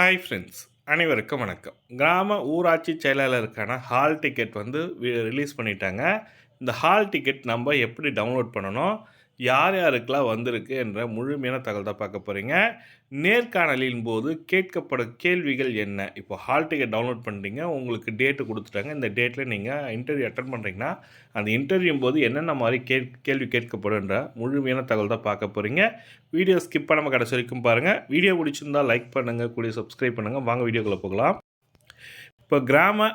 Hi friends அனைவருக்கும் வணக்கம். கிராம ஊராட்சி செயலாளருக்கான ஹால் டிக்கெட் வந்து ரிலீஸ் பண்ணிட்டாங்க. இந்த ஹால் டிக்கெட் நம்ம எப்படி டவுன்லோட் பண்ணணும்? யார் யாருக்கெல்லாம் வந்திருக்கு என்ற முழுமையான தகவல் தான் பார்க்க போகிறீங்க நேர்காணலின் போது கேட்கப்பட கேள்விகள் என்ன? இப்போ ஹால் டிக்கெட் டவுன்லோட் பண்ணுறீங்க உங்களுக்கு டேட்டு கொடுத்துட்டாங்க. இந்த டேட்டில் நீங்கள் இன்டர்வியூ அட்டன் பண்ணுறீங்கன்னா அந்த இன்டர்வியூ போது என்னென்ன மாதிரி கே கேள்வி கேட்கப்படுன்ற முழுமையான தகவல் தான் பார்க்க போகிறீங்க வீடியோ ஸ்கிப் பண்ணாமல் கடைசி வரைக்கும் பாருங்கள் வீடியோ பிடிச்சிருந்தால் லைக் பண்ணுங்கள் கூடிய சப்ஸ்கிரைப் பண்ணுங்கள் வாங்க வீடியோக்குள்ளே போகலாம். இப்போ கிராம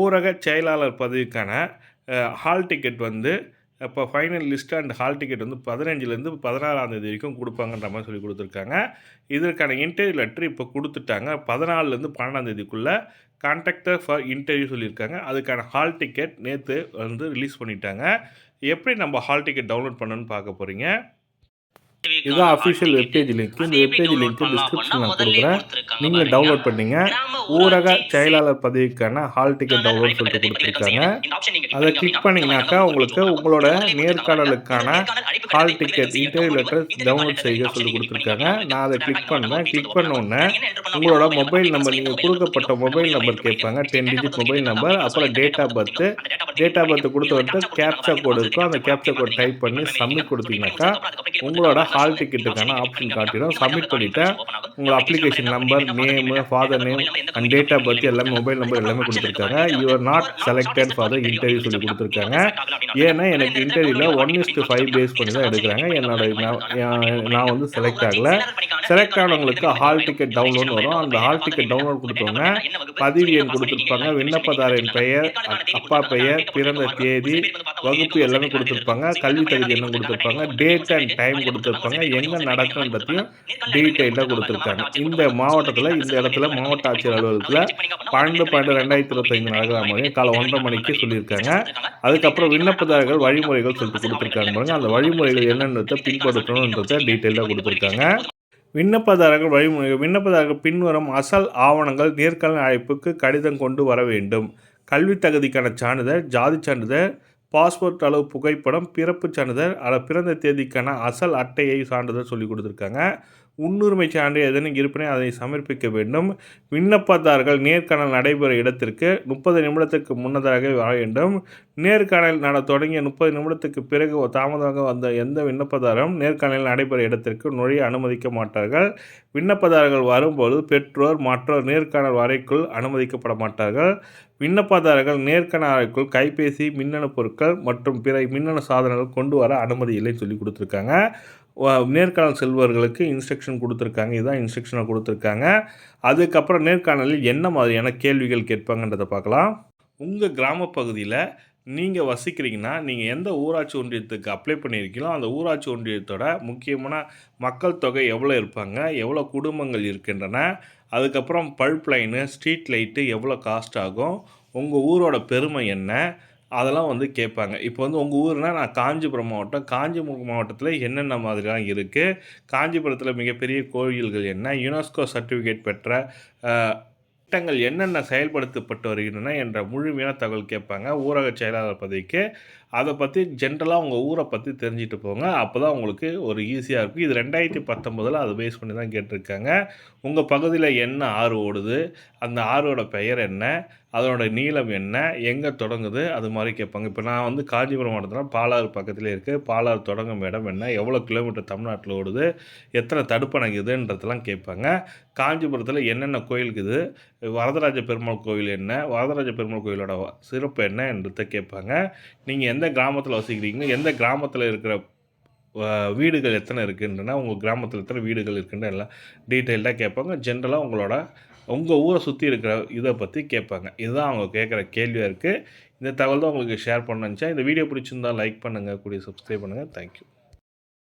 ஊரக செயலாளர் பதவிக்கான ஹால் டிக்கெட் வந்து இப்போ final list and hall ticket வந்து பதினஞ்சுலேருந்து பதினாறாம் தேதி வரைக்கும் கொடுப்பாங்கன்ற மாதிரி சொல்லி கொடுத்துருக்காங்க. இதற்கான இன்டர்வியூ லெட்ரு இப்போ கொடுத்துட்டாங்க. பதினாலுலேருந்து பன்னெண்டாம் தேதிக்குள்ளே கான்டாக்டர் ஃபார் இன்டர்வியூ சொல்லியிருக்காங்க. அதுக்கான ஹால் டிக்கெட் நேற்று வந்து ரிலீஸ் பண்ணிட்டாங்க. எப்படி நம்ம ஹால் டிக்கெட் டவுன்லோட் பண்ணணும்னு பார்க்க போகிறீங்க இதுதான் அஃபிஷியல் வெப்பேஜ் லிங்க் இந்த வெப்பேஜ் லிங்க் டிஸ்கிரிப்ஷனில் நான் கொடுக்குறேன். நீங்கள் டவுன்லோட் பண்ணீங்க. ஊரக செயலாளர் பதவிக்கான ஹால் டிக்கெட் டவுன்லோட் சொல்லிட்டு கொடுத்துருக்காங்க. அதை கிளிக் பண்ணிங்கனாக்கா உங்களுக்கு உங்களோட நேர்காணலுக்கான hall ticket interview letter download செய்ய சொல்லி கொடுத்துருக்காங்க. நான் அதை கிளிக் பண்ணேன். கிளிக் பண்ண உடனே உங்களோட மொபைல் நம்பர் நீங்கள் கொடுக்கப்பட்ட மொபைல் நம்பர் கேட்பாங்க. டென் டிஜிட் மொபைல் நம்பர் அப்புறம் date of birth date of birth கொடுத்து வந்துட்டு கேப்சா கோடு இருக்கும் அந்த கேப்சா கோட் டைப் பண்ணி சப்மிட் கொடுத்தீங்கன்னாக்கா உங்களோட ஹால் டிக்கெட்டுக்கான ஆப்ஷன் காட்டிடும். சப்மிட் பண்ணிவிட்டு உங்கள் application number name father name and date of birth எல்லாமே மொபைல் நம்பர் எல்லாமே கொடுத்துருக்காங்க. You're not selected for the interview சொல்லி கொடுத்துருக்காங்க. ஏன்னா எனக்கு இன்டர்வியூவில் ஒன் இஸ்டு ஃபைவ் பேஸ் பண்ணி தான் எடுக்கிறாங்க. என்னோட நான் வந்து செலக்ட் ஆகலை. செலக்ட் ஆனவங்களுக்கு ஹால் டிக்கெட் டவுன்லோட் வரும். அந்த ஹால் டிக்கெட் டவுன்லோட் கொடுத்தவங்க பதிவு எண் கொடுத்துருப்பாங்க. விண்ணப்பதாரின் பெயர் அப்பா பெயர் பிறந்த தேதி வகுப்பு எல்லாமே கொடுத்துருப்பாங்க கல்வி தகுதி என்ன கொடுத்துருப்பாங்க டேட் அண்ட் டைம் கொடுத்துருப்பாங்க எங்கே நடக்குன்றதையும் டீட்டெயிலாக கொடுத்துருக்காங்க இந்த மாவட்டத்தில் இந்த இடத்துல மாவட்ட ஆட்சியர் அலுவலகத்தில் பன்னெண்டு பன்னெண்டு ரெண்டாயிரத்தி இருபத்தைந்து நடக்கிற மாதிரி காலை ஒன்றரை மணிக்கு சொல்லியிருக்காங்க அதுக்கப்புறம் விண்ணப்பதாரர்கள் வழிமுறைகள் சொல்லிட்டு கொடுத்துருக்காங்க பாருங்க அந்த வழிமுறைகள் என்னன்றதை பின்பற்றணுன்றதை டீட்டெயிலாக கொடுத்துருக்காங்க விண்ணப்பதாரர்கள் வழிமுறைகள் விண்ணப்பதாரர்கள் பின்வரும் அசல் ஆவணங்கள் நேர்காணல் அழைப்புக்கு கடிதம் கொண்டு வர வேண்டும் கல்வி தகுதிக்கான சான்றிதழ் ஜாதி சான்றிதழ் பாஸ்போர்ட் அளவு புகைப்படம் பிறப்பு சான்றிதழ் அதில் பிறந்த தேதிக்கான அசல் அட்டையை சான்றிதழ் சொல்லி கொடுத்துருக்காங்க. முன்னுரிமை சான்று எதனும் இருப்பினை அதை சமர்ப்பிக்க வேண்டும். விண்ணப்பதாரர்கள் நேர்காணல் நடைபெற இடத்திற்கு முப்பது நிமிடத்துக்கு முன்னதாக வர வேண்டும். நேர்காணல் நட தொடங்கிய முப்பது நிமிடத்துக்கு பிறகு தாமதமாக வந்த எந்த விண்ணப்பதாரரும் நேர்காணல் நடைபெற இடத்திற்கு நுழைய அனுமதிக்க மாட்டார்கள். விண்ணப்பதாரர்கள் வரும்போது பெற்றோர் மற்றொரு நேர்காணல் வரைக்குள் அனுமதிக்கப்பட மாட்டார்கள். விண்ணப்பதாரர்கள் நேர்காணல் அறைக்குள் கைபேசி மின்னணு பொருட்கள் மற்றும் பிற மின்னணு சாதனங்கள் கொண்டு வர அனுமதி இல்லைன்னு சொல்லி கொடுத்துருக்காங்க. நேர்காணல் செல்வர்களுக்கு இன்ஸ்ட்ரக்ஷன் கொடுத்துருக்காங்க. இதுதான் இன்ஸ்ட்ரக்ஷனை கொடுத்துருக்காங்க. அதுக்கப்புறம் நேர்காணலில் என்ன மாதிரியான கேள்விகள் கேட்பாங்கன்றதை பார்க்கலாம். உங்கள் கிராம பகுதியில் நீங்கள் வசிக்கிறீங்கன்னா நீங்கள் எந்த ஊராட்சி ஒன்றியத்துக்கு அப்ளை பண்ணியிருக்கீங்களோ அந்த ஊராட்சி ஒன்றியத்தோட முக்கியமான மக்கள் தொகை எவ்வளோ இருப்பாங்க எவ்வளோ குடும்பங்கள் இருக்கின்றன அதுக்கப்புறம் பல்ப் லைனு ஸ்ட்ரீட் லைட்டு எவ்வளோ காஸ்ட் ஆகும் உங்கள் ஊரோட பெருமை என்ன அதெல்லாம் வந்து கேட்பாங்க. இப்போ வந்து உங்கள் ஊர்னால் நான் காஞ்சிபுரம் மாவட்டம். காஞ்சிபுரம் மாவட்டத்தில் என்னென்ன மாதிரிலாம் இருக்குது காஞ்சிபுரத்தில் மிகப்பெரிய கோயில்கள் என்ன? யுனெஸ்கோ சர்டிஃபிகேட் பெற்ற திட்டங்கள் என்னென்ன செயல்படுத்தப்பட்டு வருகின்றன என்ற முழுமையான தகவல் கேட்பாங்க. ஊரக செயலாளர் பதவிக்கு அதை பற்றி ஜென்ரலாக உங்கள் ஊரை பற்றி தெரிஞ்சுட்டு போங்க. அப்போ தான் உங்களுக்கு ஒரு ஈஸியாக இருக்கும். இது ரெண்டாயிரத்தி பத்தொம்பதில் அதை பேஸ் பண்ணி தான் கேட்டிருக்காங்க. உங்கள் பகுதியில் என்ன ஆறு ஓடுது? அந்த ஆறோட பெயர் என்ன? அதனோட நீளம் என்ன? எங்கே தொடங்குது? அது மாதிரி கேட்பாங்க. இப்போ நான் வந்து காஞ்சிபுரம் மாவட்டத்தில் பாலாறு பக்கத்தில் இருக்குது பாலாறு தொடங்கும் இடம் என்ன? எவ்வளோ கிலோமீட்டர் தமிழ்நாட்டில் ஓடுது? எத்தனை தடுப்பணைக்குதுன்றதெல்லாம் கேட்பாங்க. காஞ்சிபுரத்தில் என்னென்ன கோயிலுக்குது வரதராஜ பெருமாள் கோயில் என்ன? வரதராஜ பெருமாள் கோயிலோட சிறப்பு என்ன என்றதை கேட்பாங்க. நீங்கள் எந்த கிராமத்தில் வசிக்கிறீங்க? எந்த கிராமத்தில் இருக்கிற வீடுகள் எத்தனை இருக்குன்றனா உங்கள் கிராமத்தில் எத்தனை வீடுகள் இருக்குன்ற எல்லாம் டீட்டெயில்டாக கேட்பாங்க. ஜென்ரலாக உங்களோட உங்கள் ஊரை சுற்றி இருக்கிற இதை பற்றி கேட்பாங்க. இதுதான் அவங்க கேட்குற கேள்வியாக இருக்குது இந்த தகவல் தான் உங்களுக்கு ஷேர் பண்ணுச்சா இந்த வீடியோ பிடிச்சிருந்தால் லைக் பண்ணுங்கள் கூடிய சப்ஸ்கிரைப் பண்ணுங்கள் தேங்க்யூ